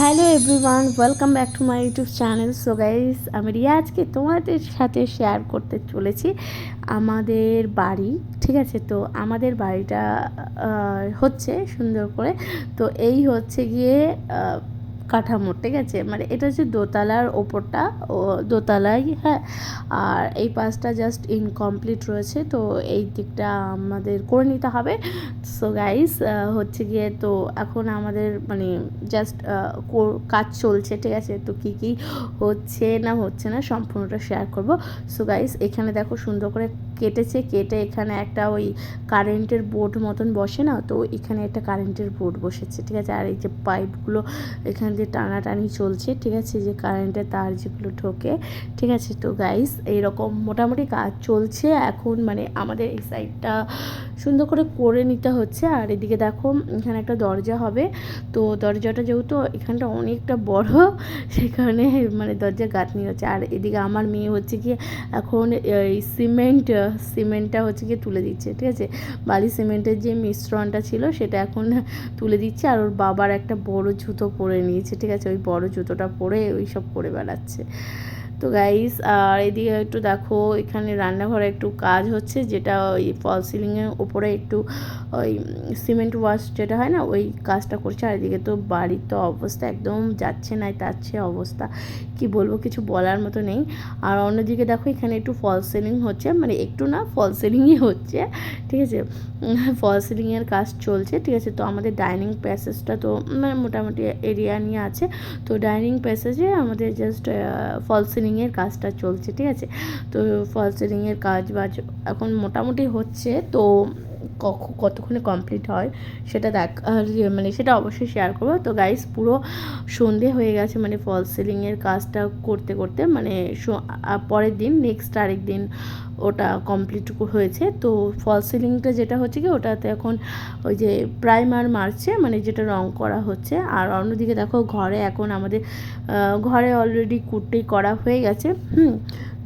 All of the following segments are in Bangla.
Hello everyone, welcome back to my YouTube channel. So guys, আমি রিয়া। আজকে তোমাদের সাথে শেয়ার করতে চলেছি আমাদের বাড়ি, ঠিক আছে? তো আমাদের বাড়িটা হচ্ছে সুন্দর করে। তো এই হচ্ছে গিয়ে কাঠামো, ঠিক আছে? মানে এটা হচ্ছে দোতলার ওপরটা, ও দোতলাই হ্যাঁ? আর এই পাশটা জাস্ট ইনকমপ্লিট রয়েছে, তো এই দিকটা আমাদের করে নিতে হবে। সো গাইস হচ্ছে গিয়ে তো এখন আমাদের মানে জাস্ট কাজ চলছে, ঠিক আছে? তো কী কী হচ্ছে না হচ্ছে না সম্পূর্ণটা শেয়ার করব। সো গাইস এখানে দেখো সুন্দর করে কেটেছে, কেটে এখানে একটা ওই কারেন্টের বোর্ড মতন বসে না? তো এখানে একটা কারেন্টের বোর্ড বসেছে, ঠিক আছে? আর এই যে পাইপগুলো এখান দিয়ে টানাটানি চলছে, ঠিক আছে? যে কারেন্টের তার যেগুলো ঢোকে, ঠিক আছে? তো গাইস এইরকম মোটামুটি কাজ চলছে। এখন মানে আমাদের এই সাইডটা সুন্দর করে করে নিতে হচ্ছে। আর এদিকে দেখো, এখানে একটা দরজা হবে। তো দরজাটা যেহেতু এখানটা অনেকটা বড় সেখানে মানে দরজা গাঁথনি হচ্ছে। আর এদিকে আমার মেয়ে হচ্ছে কি এখন এই সিমেন্ট সিমেন্টটা হচ্ছে গিয়ে তুলে দিচ্ছে, ঠিক আছে? বালি সিমেন্টের যে মিশ্রণটা ছিল সেটা এখন তুলে দিচ্ছে আর ওর বাবার একটা বড় জুতো পরে নিয়েছে, ঠিক আছে? ওই বড় জুতোটা পরে ওই সব পরে বেড়াচ্ছে। তো গাইস আর এদিকে একটু দেখো, এখানে রান্নাঘরে একটু কাজ হচ্ছে, যেটা ওই ফল সিলিংয়ের ওপরে একটু ওই সিমেন্ট ওয়াশ যেটা হয় না, ওই কাজটা করছে। আর এদিকে তো বাড়ির তো অবস্থা একদম যাচ্ছে না যাচ্ছে অবস্থা। কি বলব, কিছু বলার মতো নেই। আর অন্যদিকে দেখো, এখানে একটু ফল সিলিং হচ্ছে মানে একটু না, ফল সিলিংই হচ্ছে, ঠিক আছে? ফল সিলিংয়ের কাজ চলছে, ঠিক আছে? তো আমাদের ডাইনিং প্যাসেজটা তো মানে মোটামুটি এরিয়া নিয়ে আছে। তো ডাইনিং প্যাসেজে আমাদের জাস্ট ফল সিলিংয়ের কাজটা চলছে, ঠিক আছে? তো ফল সিলিংয়ের কাজ বাজ এখন মোটামুটি হচ্ছে, তো কখ- কতক্ষণে কমপ্লিট হয় সেটা দেখ মানে সেটা অবশ্যই শেয়ার করব। তো গাইস পুরো সন্ধে হয়ে গেছে মানে ফল সিলিংয়ের কাজটা করতে করতে মানে পরের দিন নেক্সট আরেক দিন ওটা কমপ্লিট হয়েছে। তো ফল সিলিংটা যেটা হচ্ছে কি, ওটাতে এখন ওই যে প্রাইমার মারছে মানে যেটা রং করা হচ্ছে। আর অন্যদিকে দেখো, ঘরে এখন আমাদের ঘরে অলরেডি কুটি করা হয়ে গেছে। হুম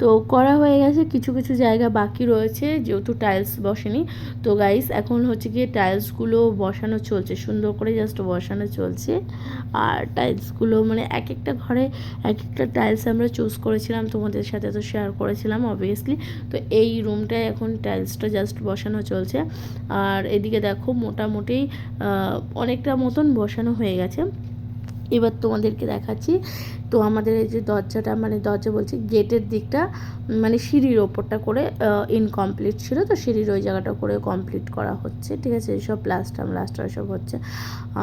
তো করা হয়ে গেছে, কিছু কিছু জায়গা বাকি রয়েছে, যেহেতু টাইলস বসেনি। তো গাইস এখন হচ্ছে গিয়ে টাইলসগুলো বসানো চলছে, সুন্দর করে জাস্ট বসানো চলছে। আর টাইলসগুলো মানে এক একটা ঘরে এক একটা টাইলস আমরা চুজ করেছিলাম, তোমাদের সাথে তো শেয়ার করেছিলাম অবভিয়াসলি তো এই রুমটায় এখন টাইলসটা জাস্ট বসানো চলছে। আর এদিকে দেখো মোটামুটি অনেকটা মতন বসানো হয়ে গেছে। এবার তোমাদেরকে দেখাচ্ছি তো আমাদের এই যে দরজাটা মানে দরজা বলছি, গেটের দিকটা মানে সিঁড়ির ওপরটা করে ইনকমপ্লিট ছিল। তো সিঁড়ির ওই জায়গাটা করে কমপ্লিট করা হচ্ছে, ঠিক আছে? এইসব প্লাস্টার প্লাস্টার সব হচ্ছে।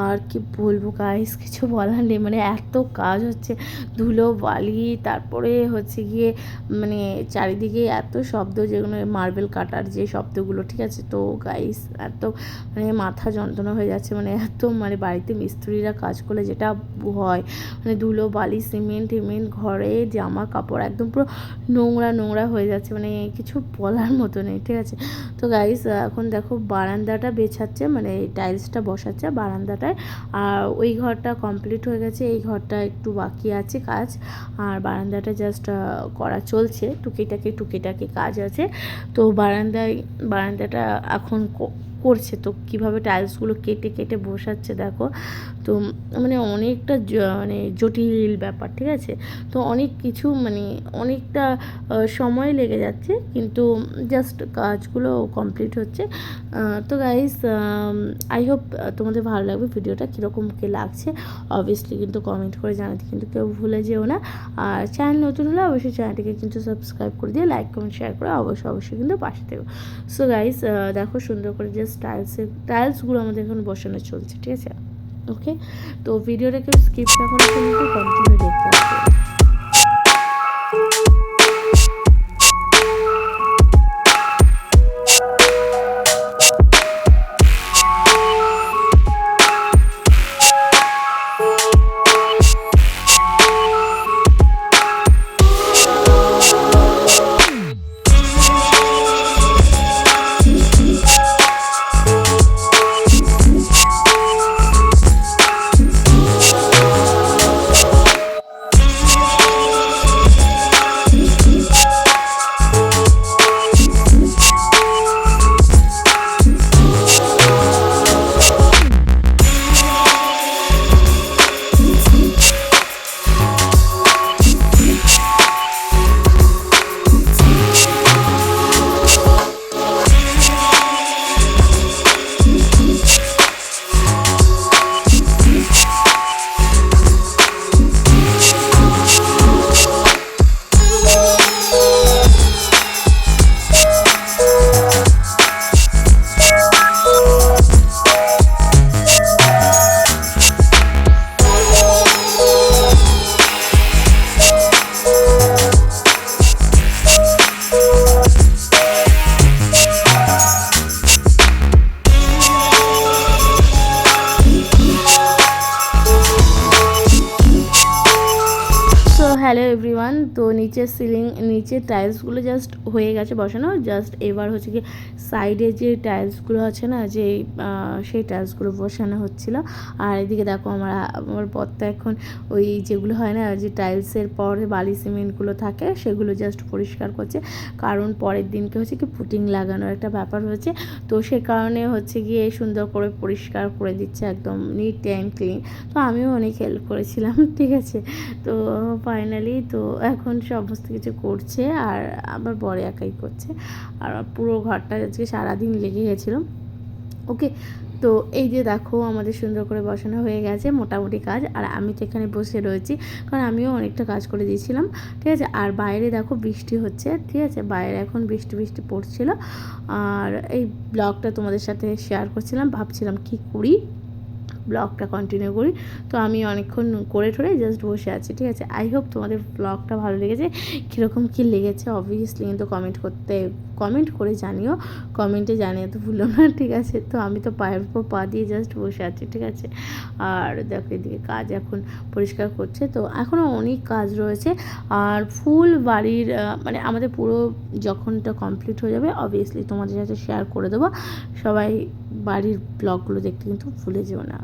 আর কি বলব গাইস কিছু বলার নেই মানে এত কাজ হচ্ছে। ধুলো, বালি, তারপরে হচ্ছে গিয়ে মানে চারিদিকে এত শব্দ যেগুলো মার্বেল কাটার যে শব্দগুলো, ঠিক আছে? তো গাইস এত মানে মাথা যন্ত্রণা হয়ে যাচ্ছে মানে এত মানে বাড়িতে মিস্ত্রিরা কাজ করলে যেটা হয় মানে ধুলো, বালি সিমেন্ট টিমেন্ট, ঘরে জামা কাপড়, একদম পুরো নোংরা নোংরা হয়ে যাচ্ছে। মানে কিছু বলার মতো নেই, ঠিক আছে? তো গাইস এখন দেখো বারান্দাটা বেছাচ্ছে মানে টাইলসটা বসাচ্ছে বারান্দাটায়। আর ওই ঘরটা কমপ্লিট হয়ে গেছে, এই ঘরটা একটু বাকি আছে কাজ। আর বারান্দাটা জাস্ট করা চলছে, টুকিটাকি টুকিটাকি কাজ আছে। তো বারান্দায়, বারান্দাটা এখন করছে। তো কীভাবে টাইলসগুলো কেটে কেটে বসাচ্ছে দেখো। তো মানে অনেকটা মানে জটিল ব্যাপার, ঠিক আছে? তো অনেক কিছু মানে অনেকটা সময় লেগে যাচ্ছে, কিন্তু জাস্ট কাজগুলো কমপ্লিট হচ্ছে। তো গাইস আই হোপ তোমাদের ভালো লাগবে ভিডিওটা, কীরকম কী লাগছে। অবভিয়াসলি কিন্তু কমেন্ট করে জানাতে কিন্তু কেউ ভুলে যেও না। আর চ্যানেল নতুন হলে অবশ্যই চ্যানেলটিকে কিন্তু সাবস্ক্রাইব করে দিয়ে লাইক কমেন্ট শেয়ার করে অবশ্যই অবশ্যই কিন্তু পাশে থেকো। সো গাইস দেখো সুন্দর করে জাস্ট টাইলসের টাইলসগুলো আমাদের এখন বসানো চলছে, ঠিক আছে? ওকে তো ভিডিওটা কেউ স্কিপ না করে কিন্তু কন্টিনিউ দেখতে হ্যালো এভরিওয়ান, তো নিচের সিলিং, নিচের টাইলসগুলো জাস্ট হয়ে গেছে বসানো। জাস্ট এবার হচ্ছে কি সাইডে যে টাইলসগুলো আছে না, যে সেই টাইলসগুলো বসানো হচ্ছিল। আর এদিকে দেখো আমার আমার পথটা এখন ওই যেগুলো হয় না, যে টাইলসের পরে বালি সিমেন্টগুলো থাকে, সেগুলো জাস্ট পরিষ্কার করছে। কারণ পরের দিনকে হচ্ছে কি পুটিং লাগানোর একটা ব্যাপার হয়েছে। তো সে কারণে হচ্ছে গিয়ে সুন্দর করে পরিষ্কার করে দিচ্ছে একদম নিট অ্যান্ড ক্লিন তো আমিও অনেক হেল্প করেছিলাম, ঠিক আছে? তো ফাইনালি তো এখন সমস্ত কিছু করছে আর আবার বড় একাই করছে। আর পুরো ঘরটা আজকে সারাদিন লেগে গেছিল। ওকে, তো এই যে দেখো আমাদের সুন্দর করে বসানো হয়ে গেছে মোটামুটি কাজ। আর আমি তো এখানে বসে রয়েছি, কারণ আমিও অনেকটা কাজ করে দিয়েছিলাম, ঠিক আছে? আর বাইরে দেখো বৃষ্টি হচ্ছে, ঠিক আছে? বাইরে এখন বৃষ্টি বৃষ্টি পড়ছিল। আর এই ব্লগটা তোমাদের সাথে শেয়ার করছিলাম, ভাবছিলাম কি করি? ব্লগটা কন্টিনিউ করি। তো আমি অনেকক্ষণ করে ঠরে জাস্ট বসে আছি, ঠিক আছে? আই হোপ তোমাদের ব্লগটা ভালো লেগেছে। কীরকম কী লেগেছে? অবভিয়াসলি কিন্তু কমেন্ট করতে কমেন্ট করে জানিও। কমেন্টে জানিয়ে তো ভুলো না, ঠিক আছে? তো আমি তো পায়ের উপর পা দিয়ে জাস্ট বসে আছি, ঠিক আছে? আর দেখো এদিকে কাজ এখন পরিষ্কার করছে। তো এখনও অনেক কাজ রয়েছে। আর ফুল বাড়ির মানে আমাদের পুরো যখনটা কমপ্লিট হয়ে যাবে অবভিয়াসলি তোমাদের সাথে শেয়ার করে দেবো। সবাই বাড়ির ব্লগগুলো দেখতে কিন্তু ভুলে যেও না।